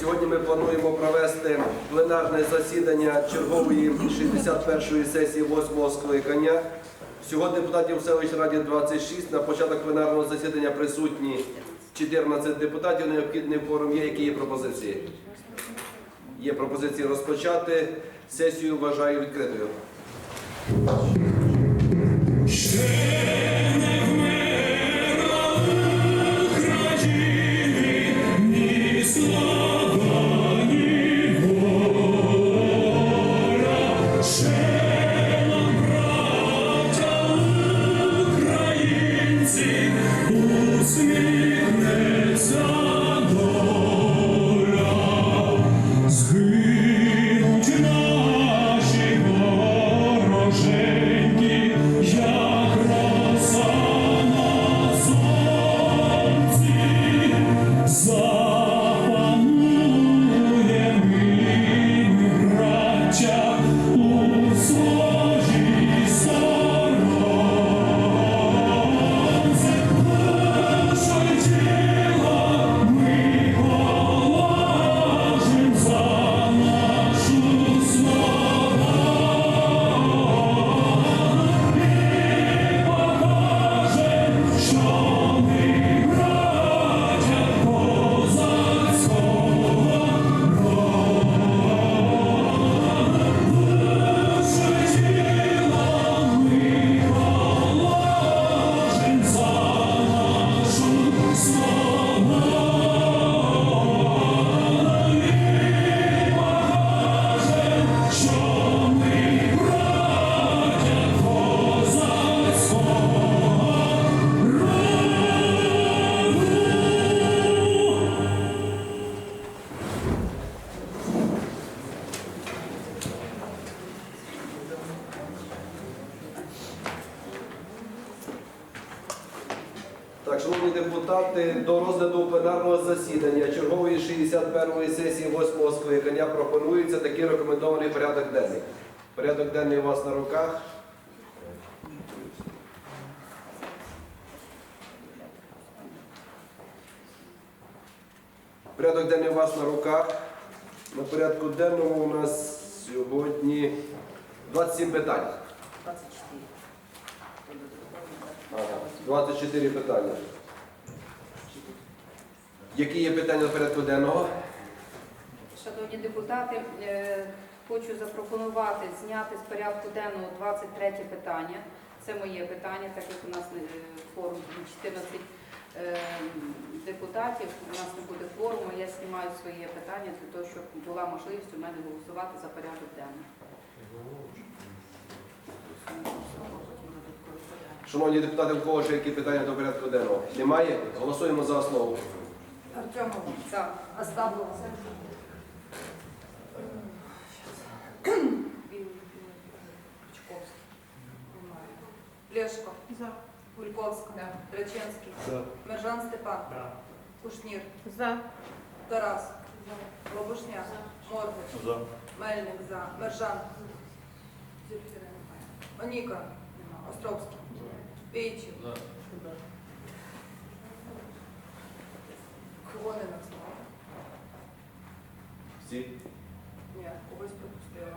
Сьогодні ми плануємо провести пленарне засідання чергової 61-ї сесії 8-го скликання. Всього депутатів в селищній раді 26. На початок пленарного засідання присутні 14 депутатів. Необхідний форум є. Які є пропозиції? Є пропозиції розпочати. Сесію вважаю відкритою. Порядок у вас на руках. На порядку денному у нас сьогодні 27 питань. 24 24 питання. Які є питання на порядку денного? Шановні депутати, е, хочу запропонувати зняти з порядку денного 23 питання. Це моє питання, так як у нас е, форум 14 е, депутатів, у нас не буде форуму, я знімаю своє питання для того, щоб була можливість у мене голосувати за порядок денний. Шановні депутати, в кого ще які питання до порядку денного? Немає? Голосуємо за основу. Артемов, За. Остапов, Лешко, Гульковська, Реченський, Мержан Степан, Кушнір, За. Тарас, Лобушняк, Моргич, Мельник, за, Мержан, Оніка, Островський, Пейчів, Кого не назвала? Всі? Ні, когось пропустила.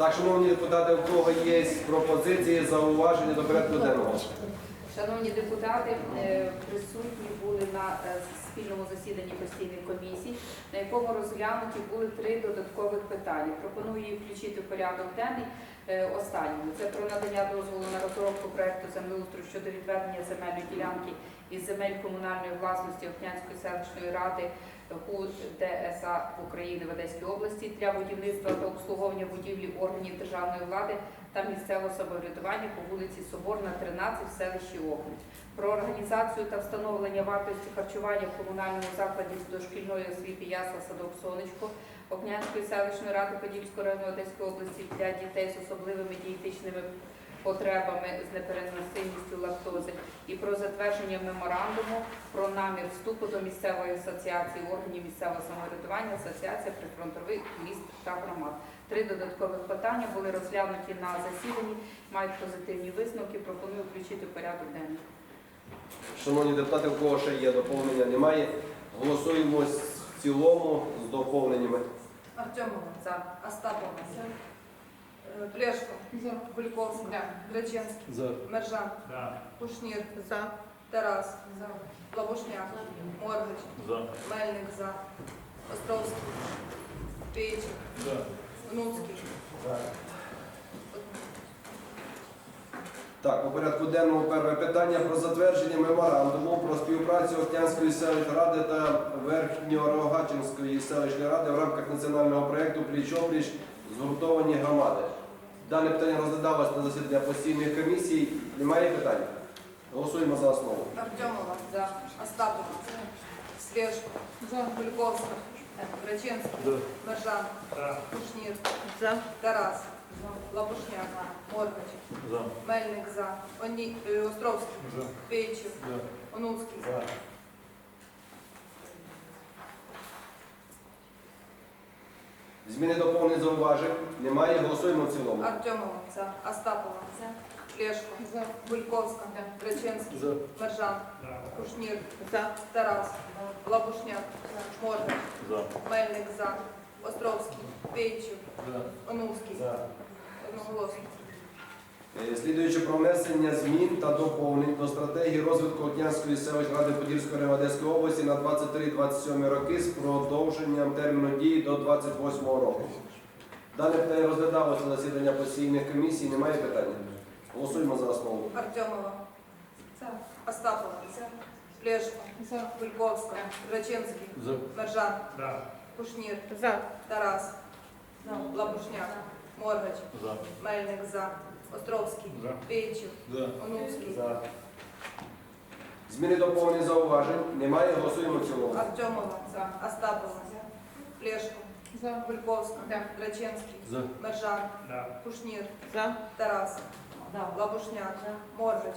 Так, шановні депутати, в кого є пропозиції, зауваження до порядку денного? Шановні депутати, е, присутні були на е, спільному засіданні постійних комісій, на якому розглянуті були три додаткових питання. Пропоную їх включити в порядок денний е, останньому. Це про надання дозволу на розробку проекту землеустрою щодо відведення земельної ділянки із земель комунальної власності Охнянської селищної ради ГУ ДСА України в Одеській області для будівництва та обслуговування будівлі органів державної влади та місцевого самоврядування по вулиці Соборна, 13 в селищі Охнуть. Про організацію та встановлення вартості харчування в комунальному закладі з дошкільної освіти Ясла Садок Сонечко Окнянської селищної ради Подільської району Одеської області для дітей з особливими дієтичними потребами з непереносимістю лактози і про затвердження меморандуму про намір вступу до місцевої асоціації органів місцевого самоврядування Асоціація прифронтових міст та громад. Три додаткових питання були розглянуті на засіданні, мають позитивні висновки. Пропоную включити в порядок денний. Шановні депутати, у кого ще є доповнення? Немає. Голосуємо в цілому з доповненнями. Артемова. За. Остапова. Е, Плешко. Бульковська. Греченський. Мержан. Кушнір. Тарас. Лабушняк. Моргич. Мельник. За. Островський. Пейчик. Гнуцький. Так, по порядку денному перше питання про затвердження меморандуму про співпрацю Октянської селищної ради та Верхньорогачинської селищної ради в рамках національного проєкту Пліч-опліч згуртовані громади. Дане питання розглядалось на засідання постійних комісій. Немає питань? Голосуємо за основу. Артемова. За. Остапова. Слежко. Бульковська. Греченський. Мержан. Кушнір. Тарас. Лабушняк. Моргач. Мельник. За. Оні... е, Островський. Пейчев. Онуцький. Зміни доповнень зауважень. Немає. Голосуємо в цілому. Артемова. За. Остапова. Плешко. Бульковська. Греченський. Мержан. Кушнір. Тарас. Лабушняк. Моргач. Мельник. За. Островський. Пейчев. Онувський. Одноголосно. Е, Слідуючи про внесення змін та доповнень до стратегії розвитку Окнянської селищної ради Подільської району Одеської області на 23-27 роки з продовженням терміну дії до 28 року. Дане питання розглядалося на засідання постійних комісій. Немає питань? Голосуємо за основу. Артемова. Остапова. Плешко. Бульковська. Греченський. Мержан. Кушнір. Тарас. Лабушняк. Моргач. Мельник. За. Островський. Пейчев. Онуцький. Зміни доповнень зауважень. Немає. Голосуємо в цілому. Артемова. Остапова. Плешко. Бульковська. Греченський. Мержан. Кушнір. Тарас. Лабушняк. Моргач.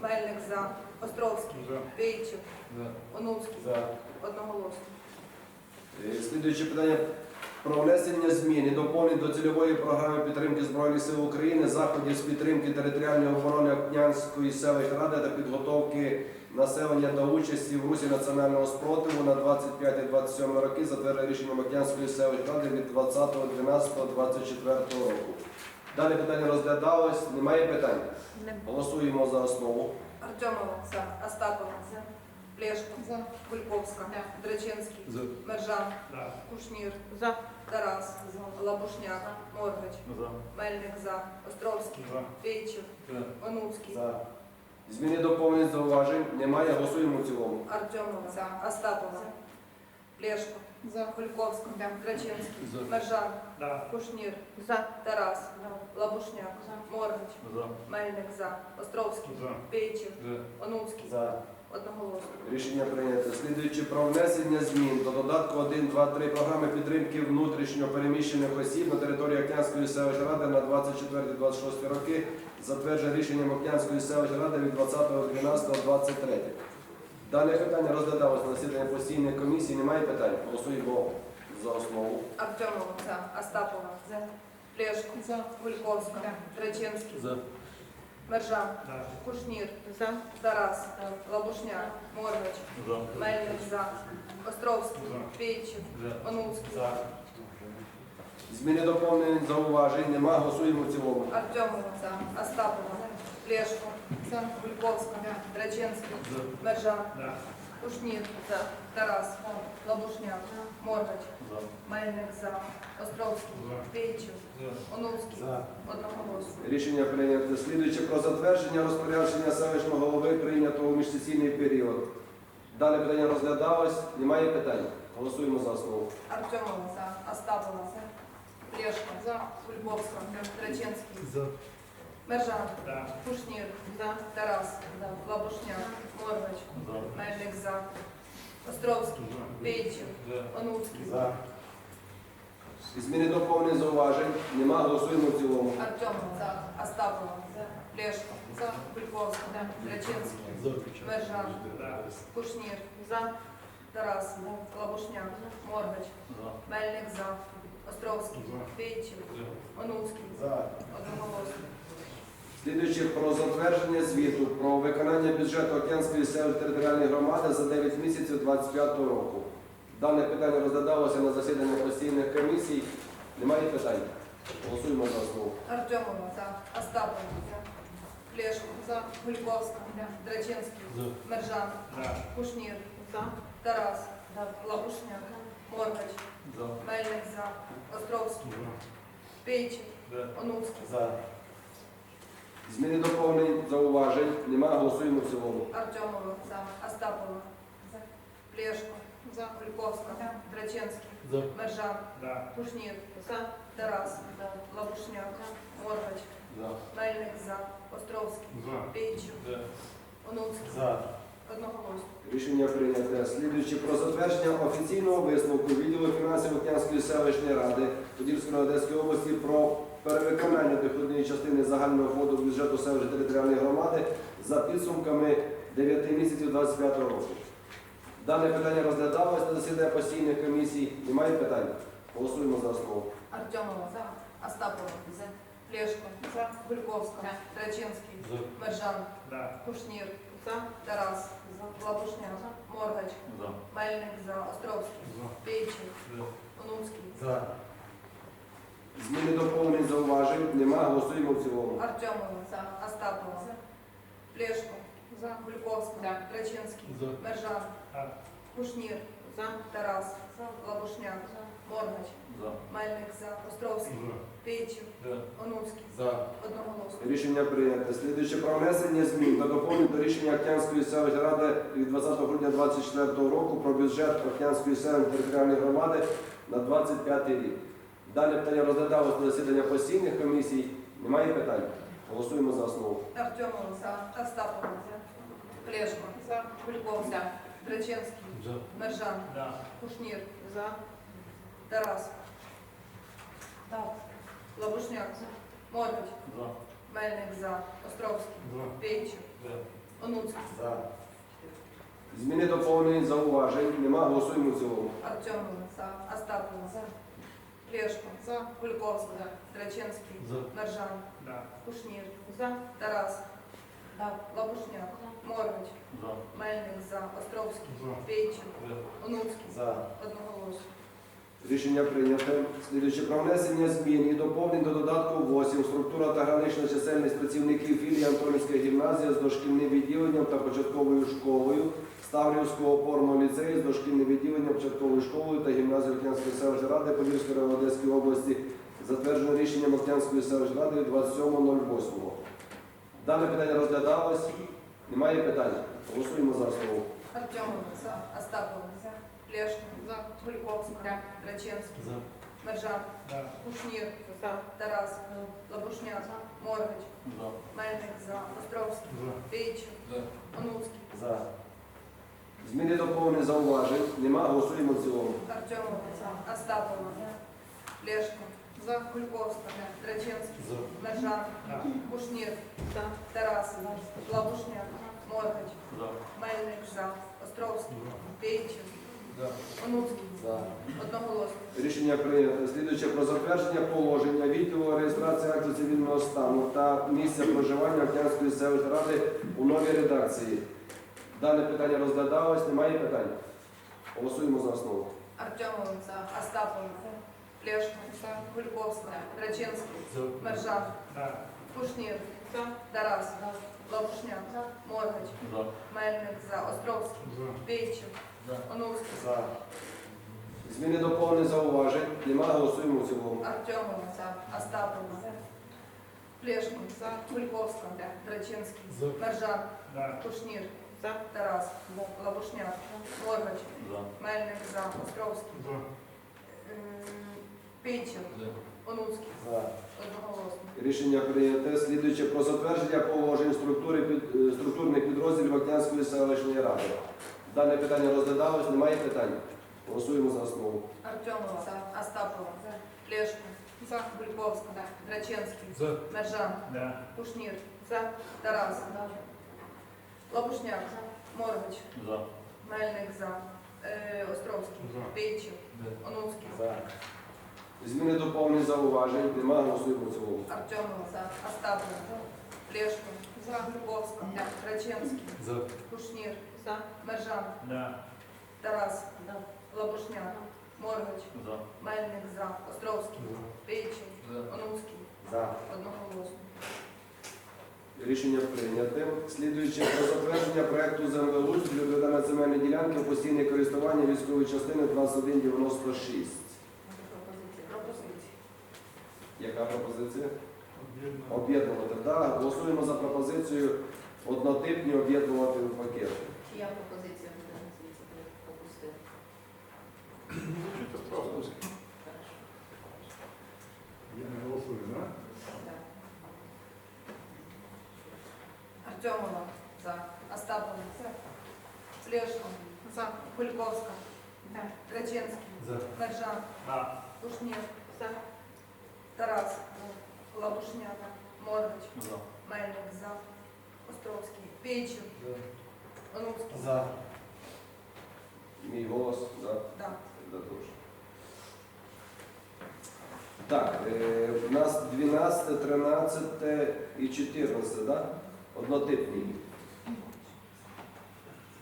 Мельник. За. Островський. Пейчев. Онуцький. Одноголосно. Е, Слідуюче питання про внесення змін і доповнень до цільової програми підтримки Збройних сил України, заходів з підтримки територіальної оборони Окнянської селищної ради та підготовки населення до участі в русі національного спротиву на 25-27 роки, затверджене рішенням Окнянської селищної ради від 20.12.24 року. Дане питання розглядалось. Немає питань? Голосуємо за основу. Артемова. Остапова. Плешко. Кульковська. Драченський. Мержан. Кушнір. За. Тарас. Лабушняк. Моргач. Мельник. За. Островський. Пейчев. Онуцький. Зміни доповнень зауважень. Немає. Голосуємо в цілому. Артемова. За. Остапова. Плешко. Кульковська. Драченський. Мержан. Кушнір. За. Тарас. Лабушняк. Моргач. Мельник. За. Островський. Пейчев. Онуцький. Одноголосно. Рішення прийнято. Слідуючи про внесення змін до додатку 1, 2, 3 програми підтримки внутрішньо переміщених осіб на території Окнянської селищної ради на 24-26 роки, затверджене рішенням Окнянської селищної ради від 20.12.23. Дане питання розглядалося на засіданні постійної комісії. Немає питань? Голосуємо за основу. Артемова. Остапова. за. Плешко. Кульковська. Драченський. Мержан. Кушнір. Тарас. Лабушняк. Моргач. Мельник. За. Островський. Пейчев. Онуцький. Зміни доповнень зауважень. Нема. Голосуємо в цілому. Артемова. Остапова. Плешко. Кульковська. Драченський. Мержан. Кушнір. Тарас. Лабушняк. Моргач. Мельник. За. Островський. Пейчев. Онуцький. Одноголосно. Рішення прийнято. Слідуючи про затвердження розпорядження селищного голови прийнятого у міжсесійний період. Дане питання розглядалось. Немає питань. Голосуємо за основу. Артемова. за, Остапова. Плешко. Кульковська. Драченський. Мержан. Кушнір. Тарас. Лабушняк. Моргач. Мельник. За. Островський. Пейчев. Онуцький. Зміни доповнень зауважень. Нема. Голосуємо в цілому. Артем. Артемова. Остапова. Плешко. Кульковська. Рачинський. Мержан. Кушнір. Тарас. Лабушняк. Моргач. Мельник за. Островський. Пейчев. Онуцький. Одноголосно. Слідуючи про затвердження звіту про виконання бюджету Океанської територіальної громади за 9 місяців 2025 року. Дане питання розглядалося на засіданні постійних комісій. Немає питань? Голосуємо за основу. Артемова. Остапова. Плешко. Кульковська. Драчинський. Мержан. Кушнір. Тарас. Лабушняк. Моргач. Мельник за. Островський. Пейчев. Онуцький. Зміни доповнень зауважень. Нема. Голосуємо в цілому. Артемова. За. Остапова. За. Плешко. За. Кульковська. Драчинський. Мержан. Кушнір. Тарас. Лабушняк. Моргач. Мельник за. Островський. Пейчев. Онуцький. Одноголосно. Рішення прийнято. Слідуючи про затвердження офіційного висновку відділу фінансів Океанської селищної ради Подільської Одеської області про перевиконання доходної частини загального фонду бюджету селищної територіальної громади за підсумками 9 місяців 2025 року. Дане питання розглядалось на засіданні постійних комісій. Немає питань? Голосуємо за основу. Артемова. за. Остапова. за. Плешко. Кульковська. Драчинський. Мержан. Кушнір. Тарас. Лабушняк. Моргач. Мельник за. Островський. Пейчев. Онуцький. Зміни доповнень зауважень. Нема. Голосуємо в цілому. Артемова. за. Остапова. Плешко. за Кульковська. Драчинський. Мержан. Кушнір. За. Тарас. За. Лабушняк. Моргач. Мельник за. Островський. Пейчев. Онуцький. Одноголосно. Рішення прийнято. Слідуючи про внесення змін та доповнень до рішення Океанської селищної ради від 20 грудня 2024 року про бюджет Океанської селищної територіальної громади на 25 рік. Дане питання розглядалось на засідання постійних комісій. Немає питань? Голосуємо за основу. Артемова. За. Остапова. Плешко. за. Кульковська. Драчинський. Мержан. Кушнір. за, Тарас. Лабушняк. Моргач. Мельник за. Островський. Пейчев. Онуцький. За. Зміни доповнень зауважень. Нема. Голосуємо в цілому. Артемова. За. Остапова. Плешко. Наржан. Драчинський. Кушнир. Кушнір. Тарас. Лабушняк. За. Мельник за. Островський. Пейчев. За. Одноголосно. Рішення прийнято. Слідуючи про внесення змін і доповнень до додатку 8 структура та гранична чисельність працівників філії Антонівська гімназія з дошкільним відділенням та початковою школою, Ставрівського опорного ліцею з дошкільним відділенням, початковою школою та гімназією Океанської селищної ради Подільської району Одеської області, затверджено рішенням Океанської селищної ради 27.08. Дане питання розглядалось. Немає питань. Голосуємо за основу. Артемова. За. Остапова. Плешко. Кульковська. Драчинський. Мержан. Кушнір. Тарас. Лабушняк. Моргач. Мельник за. Островський. Пейчев. Онуцький. Зміни доповнень зауважень. Нема. Голосуємо в цілому. Артемова. За. Остапова. Плешко. Кульковська. Драчинський. Мержан. Кушнір. Тарас. Лабушняк. Моргач. Мельник за. Островський. Пейчев. Онуцький. Одноголосно. Рішення прийнято. Слідуючи про затвердження положення відділу реєстрації актів цивільного стану та місця проживання Океанської селищної ради у новій редакції. Дане питання розглядалось. Немає питань? Голосуємо за основу. Артемова. За. Остапова. Плешко. Кульковська. Драчинський. Мержан. Кушнір. Тарас. Лапушняк. Моргач. Мельник за. Островський. Пейчев. Онуцький. Зміни доповнень зауважень. Нема. Голосуємо в цілому. Артемова. За. Остапова. Плешко. Кульковська. Драчинський. Мержан. Кушнір. Тарас. Лапушняк. Моргач. Мельник за. Островський. М, Пейчев. Онуцький. Одноголосно. Рішення прийнято. Слідуючи про затвердження положень структури під, е, структурних підрозділів Океанської селищної ради. Дане питання розглядалось. Немає питань? Голосуємо за основу. Артемова. За. Остапова. Плешко. За. Гульковська. Рачинський. Мержан. Кушнір. За. Тарас. Лопушняк. Моргич. Мельник. За. Е, Островський. Пейчев. Онуцький. Зміни доповнень зауважень. Нема. Голосуємо в цілому. Артемова. За. Остапова. Плешко. За. Гульковська. Рачинський. Кушнір. Мержан. Тарас. Лопушняк. Моргич. Мельник. За. Островський. Пейчев. Онуцький. Одноголосно. Рішення прийняте. Слідуючи про затвердження проекту землеустрою для ведення земельної ділянки в постійне користування військової частини 2196. Пропозиції. Яка пропозиція? Об'єднувати. Так, голосуємо за пропозицію однотипні об'єднувати в пакет. Чия пропозиція буде звідси пропустити? Артемова. За. Остапова. Плешко. За. Кульковська. Рачинський. Мержан. Кушнір. Тарас. Лабушняк. Моргич. Мельник. За. Островський. Пейчев. Онуцький. Мій голос за. Да. За теж. Так, е, у нас 12, 13 і 14, так? Однотипні.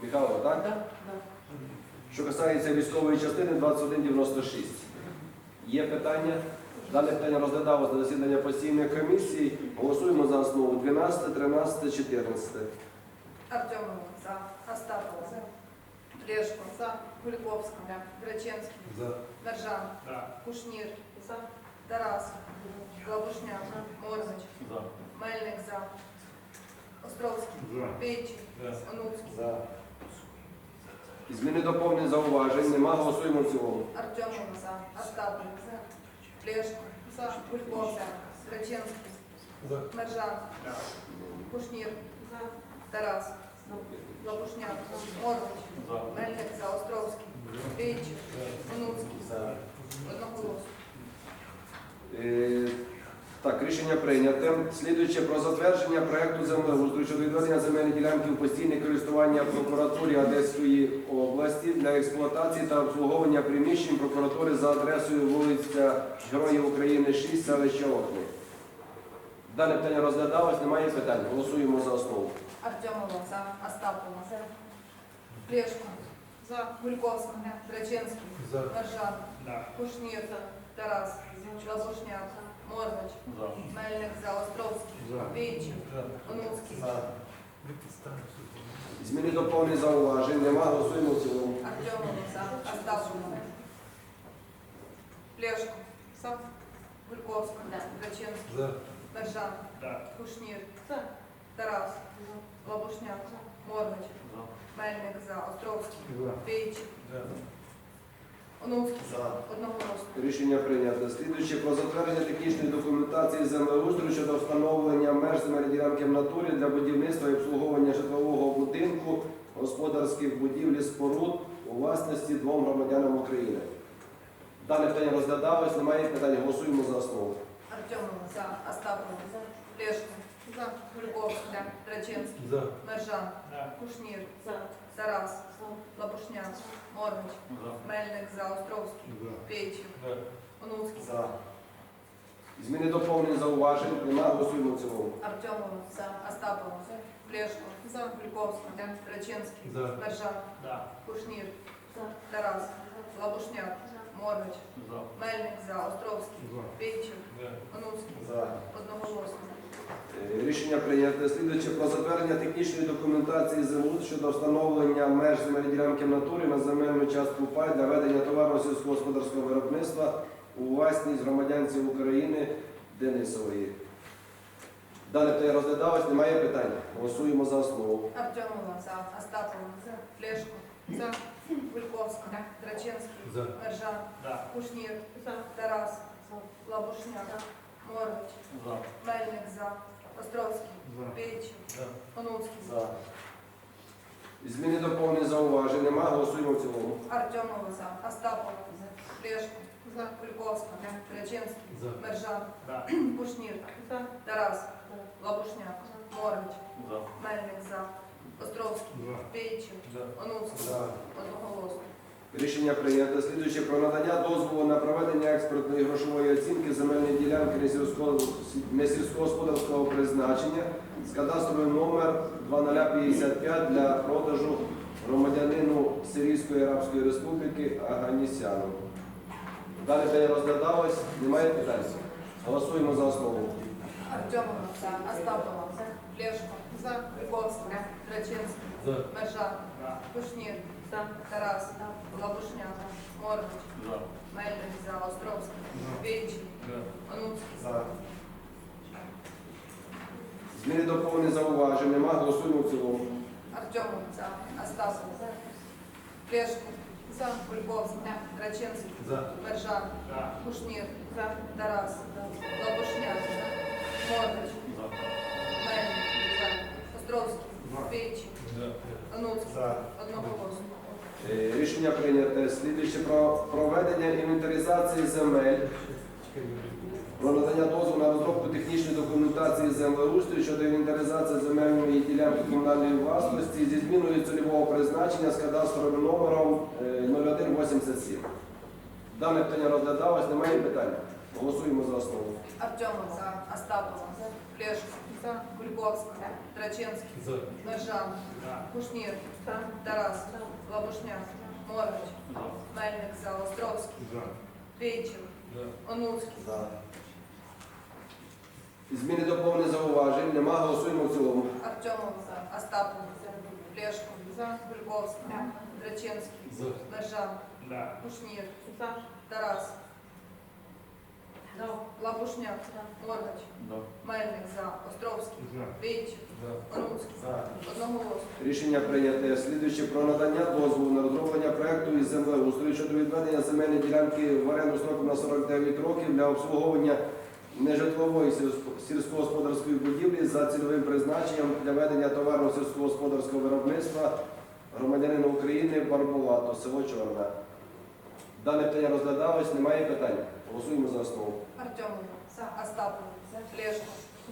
Михайло, так? Що касається військової частини 2196. Є питання? Дане питання розглядалося на засідання постійної комісії. Голосуємо за основу 12, 13, 14. Артемова. За. Остапова. Плешко. За. Кульковська. Грачинський. Мержан. Кушнір. Тарас. Лабушняк. Моргич. Мельник. За. Островський. Пейчев. Онуцький. Зміни доповнень зауважень. Нема. Голосуємо в цілому. Артемова. За. Остапова. Плешко. За. Кульковська. Грачинський. Мержан. Кушнір. Тарас. Лабушняк. Моргич. Мельник. За. Островський. Пейчев. Онуцький. Одноголосно. Е, Так, рішення прийняте. Слідуючи про затвердження проекту землеустрою щодо відведення земельної ділянки в постійне користування прокуратурі Одеської області для експлуатації та обслуговування приміщень прокуратури за адресою вулиця Героїв України 6, селище Охни. Дане питання розглядалось, немає питань. Голосуємо за основу. Артемова. За. Остапова. Плешко. За. Гульковська. Грачинський. Мержан. Кушнір. Тарас. Лабушняк. Моргач. Мельник. За. Островський. Пейчев. Онуцький. Зміни доповнень зауважень. Нема. Голосуємо в цілому. Артемова. За. Остапова. Плешко. За. Гульковська. Грачинський. Мержан. Кушнір. Тарас. Лабушняк. Моргач. Мельник. За. Островський. Пейчев. Онуцький. Одноголосно. Рішення прийнято. Слідуючи про затвердження технічної документації землеустрою щодо встановлення меж земельної ділянки в натурі для будівництва і обслуговування житлового будинку, господарських будівлі, споруд у власності двом громадянам України. Дане питання розглядалось, немає питань. Голосуємо за основу. Артемова. За. Остапова. Плешко. За. Гульковська. Трачинський. Мержан. Кушнір. Тарас. Лапушняк. Моргач. Мельник. За. Островський. Пейчев. Онуцький. Зміни доповнень зауважень. Нема. Голосуємо в цілому. Артемова. За. Остапова. Плешко. За. Гульковська. Трачинський. Мержан. Кушнір. Тарас. Лабушняк. Моргач. Мельник. За. Островський. Пейчев. Онуцький. Одноголосно. Е, Рішення прийнято. Слідуючи про затвердження технічної документації ЗМУ щодо встановлення меж земельної ділянки в натурі на земельну частку пай для ведення товарного сільськогосподарського виробництва у власність громадянців України Денисової. Дане питання розглядалось, немає питань. Голосуємо за основу. Артемова. За. Остапова. Плешко. За. Гульковська. Трачинський. Мержан. Кушнір. Тарас. Лабушняк. Моргач. Мельник. За. Островський. Пейчев. Онуцький. Зміни доповнені зауважень. Нема. Голосуємо в цілому. Артемова. За. Остапова. Плешко. Кульковська, Рачинський, Мержан, Кушнір, Тарас, Лабушняк, Моргич, Мельник за, Островський, Пейчев, Онуцький, одноголосно. Рішення прийнято. Слідуючи про надання дозволу на проведення експертної грошової оцінки земельної ділянки несільського- несільськогосподарського призначення з кадастровим номер 2055 для продажу громадянину Сирійської Арабської Республіки Аганісяну. Далі де розглядалось, немає питань. Голосуємо за основу. Артемова, Остапова, Лешко, Кульковська, Рачинський, Мержан, Кушнір, Тарас, Лабушняк, Моргич, Мельник. За, Островський, Пейчев, Онуцький, Зміни доповнені зауважень, нема, голосуємо в цілому. Артемов, Остапов, Лешко, Кульковська, Рачинський, Мержан, Кушнір, Тарас, Лабушняк, Моргич, Мельник за, Онуцький, одноголосно. Е, Рішення прийнято. Слідуючи про проведення інвентаризації земель, про надання дозволу на розробку технічної документації землеустрою щодо інвентаризації земельної ділянки комунальної власності зі зміною цільового призначення з кадастровим номером е, 0187. Дане питання розглядалось, немає питань. Голосуємо за основу. Артемова, Остапова, Лешко, Кульковська, Трачинський, Мержан, Кушнір, Тарас, Лабушняк, Моргич, Мельник за, Островський, Пейчев, Онуцький, Зміни доповнені зауважень, нема, голосуємо в цілому. Артемов, за. Остапов, Лешко, Кульковська, Трачинський, Мержан, Кушнір, Тарас, Лабушняк, Моргич, Мельник за, Островський, Пейчев, Онуцький, одноголосно. Рішення прийняте. Слідуючи про надання дозволу на розроблення проекту із землеустрою щодо відведення земельної ділянки в оренду строком на 49 років для обслуговування нежитлової сільськогосподарської будівлі за цільовим призначенням для ведення товарного сільськогосподарського виробництва громадянина України Барбулато, село Чорне. Дане питання розглядалось, немає питань. Голосуємо за основу. Артемов, Остапов, Лешко,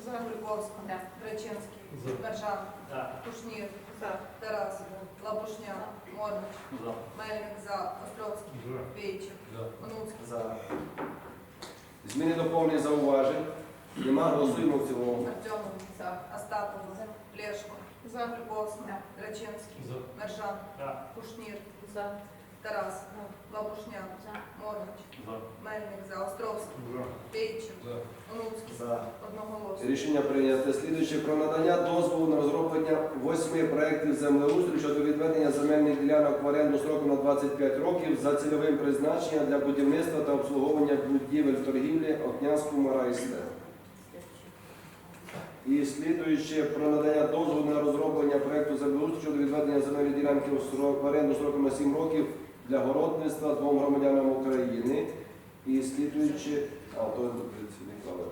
Кульковська, Трачинський, Мержан, Кушнір, Тарас, Лабушняк, Моргич, Мельник за, Островський, Пейчев, Онуцький, Зміни доповнені зауважень. Нема, голосуємо в цілому. Артемов, Остапов, Лешко, Кульковська, Трачинський, Мержан, Кушнір, Тарас, Лабушняк, Моргич, Мельник за, Островський, Пейчев, Онуцький, одноголосно. Рішення прийнято. Слідуючи про надання дозволу на розроблення восьми проєктів землеустрою щодо відведення земельних ділянок в оренду строком на 25 років за цільовим призначенням для будівництва та обслуговування будівель торгівлі Окнянському райсте. І слідуючи про надання дозволу на розроблення проєкту землеустрою щодо відведення земельної ділянки в оренду строком на 7 років для городництва двом громадянам України. І слідуючи, а то працівник але.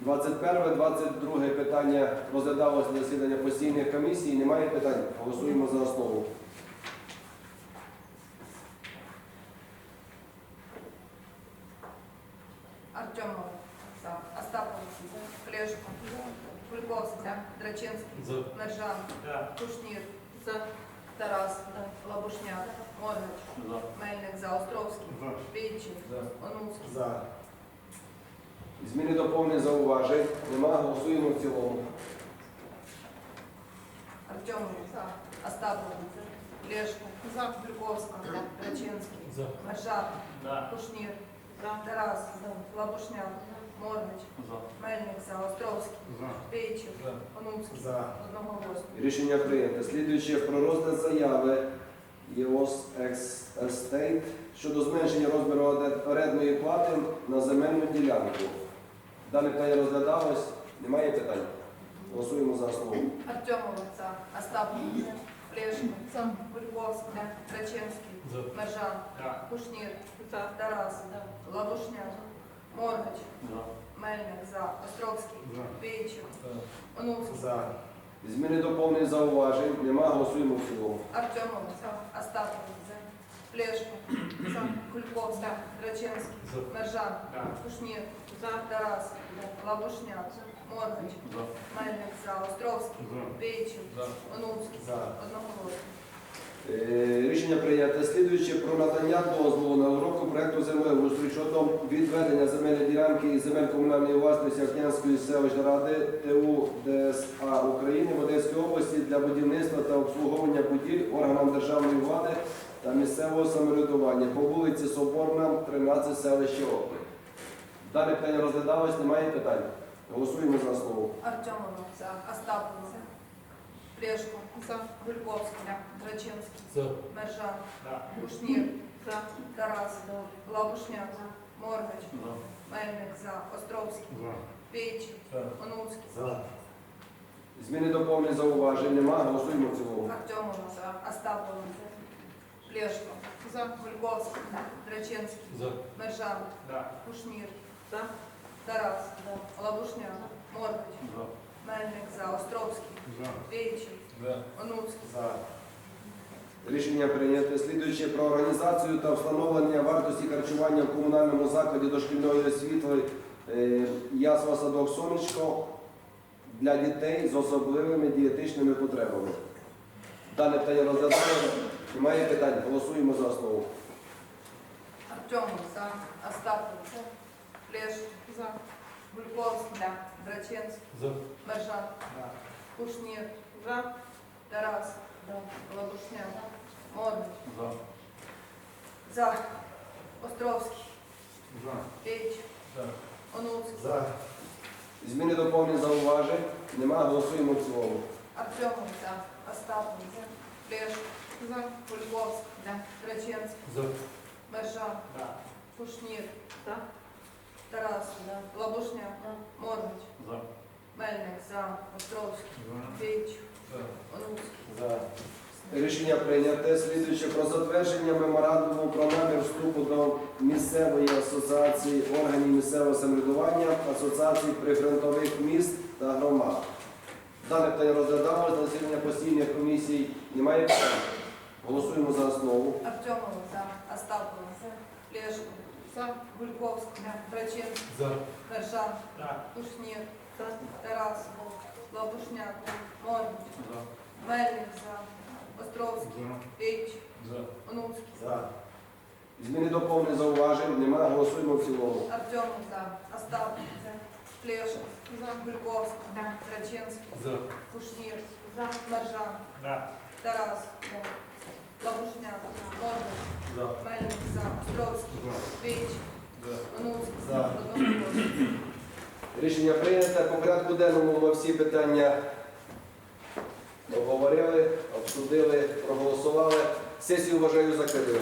21, 22 питання розглядалось на засідання постійних комісій. Немає питань. Голосуємо за основу. Артемов, Остапов, Лешко, Кульковська, Мержан, Кушнір, Тарас, Лабушняк, Моргич, Мельник за, Островський, Пейчев, Онуцький, Зміни доповнені зауважень. Нема. Голосуємо в цілому. Артемов, Остапов, Лешко, Кульковська, Драчинський, Мержан, Кушнір, Тарас, Лабушняк, Моргич, Мельник за, Островський, Пейчев, Онуцький, одноголосно. Рішення прийнято. Слідуючи про розгляд заяви ЄОС Екс Естейт щодо зменшення розміру орендної плати на земельну ділянку. Дане питання розглядалось. Немає питань. Голосуємо за основу. Артемова, Остапов, Лешко, Кульковська, Драчинський, Мержан, Кушнір, Тарас, Лабушняк, Моргич, Мельник. За, Островський, Пейчев, Онуцький, Зміни доповнені зауважень. Нема. Голосуємо в цілому. Артемов, Остапов, Лешко, Кульковська, Рачинський, Мержан, Кушнір, Тарас, Лаврушняк, Моргач, Мельник, за. Островський, Пейчев, Онуцький, одноголосно. Е, Рішення прийнято. Слідуючи про надання дозволу на розробку проекту землеустрою щодо відведення земельної ділянки і земель комунальної власності Окнянської селищної ради ТУ ДСА України в Одеській області для будівництва та обслуговування будівель органам державної влади та місцевого самоврядування по вулиці Соборна, 13 селище Опри. Дане питання розглядалось, немає питань. Голосуємо за основу. Артемова, за Плешко, за Гульковська, Рачинський, Мержан, Кушнір, Тарас, Лаврушняк, Моргач, Мельник, за. Островський, Пейчев, Онуцький, Зміни доповнень зауважень немає. Голосуємо в цілому. Артемова, за. Остапова, Плешко, за. Гульковська, Рачинський, Мержан, Кушнір, Тарас, Лаврушняк, Моргач, Мельник, за Островський, Пейчев, Онуцький, Рішення прийнято. Слідуючи про організацію та встановлення вартості харчування в комунальному закладі дошкільної освіти е, ясла садок сонечко для дітей з особливими дієтичними потребами. Дане питання розглядаємо. Немає питань. Голосуємо за основу. Артемов, за Остапов, Плешко, за Гульковський, Драченський, Мержан, Кушнір, за. Тарас, Лабушняк, Моргач, за. Островський, Пейч, Онуцький, Зміни доповнень зауважень. Немає. Голосуємо в цілому. Артемов, за. Остапов, Плешко, за. Гульковський, Драченський, Мержан, Кушнір, Тарас, Лабушняк, Моргач, Мельник, за Островський, Пейч, Онуцький. Рішення прийняте. Слідуючи про затвердження меморандуму про намір вступу до місцевої асоціації органів місцевого самоврядування, асоціації прифронтових міст та громад. Дане питання розглядалося на засідання постійних комісій. Немає питань. Голосуємо за основу. Артемова, за Остапова, Плешко, за. Гульковський, Драченський, Мержан, Кушнір, Тарас, Лабушняк, Моргач, Мельник, за. Островський, Пейч, Онуцький, Зміни доповнень зауважень. Немає. Голосуємо в цілому. Артемов, за. Остапов, Плешко, за. Гульковський, Драченський, Кушнір, Мержан, Тарас, Лабушняк, Моргач, Мельник, за Островський, Пейч, Онуцький, одноголосно. Рішення прийнято. По порядку денному ми всі питання обговорили, обсудили, проголосували. Сесію вважаю закритою.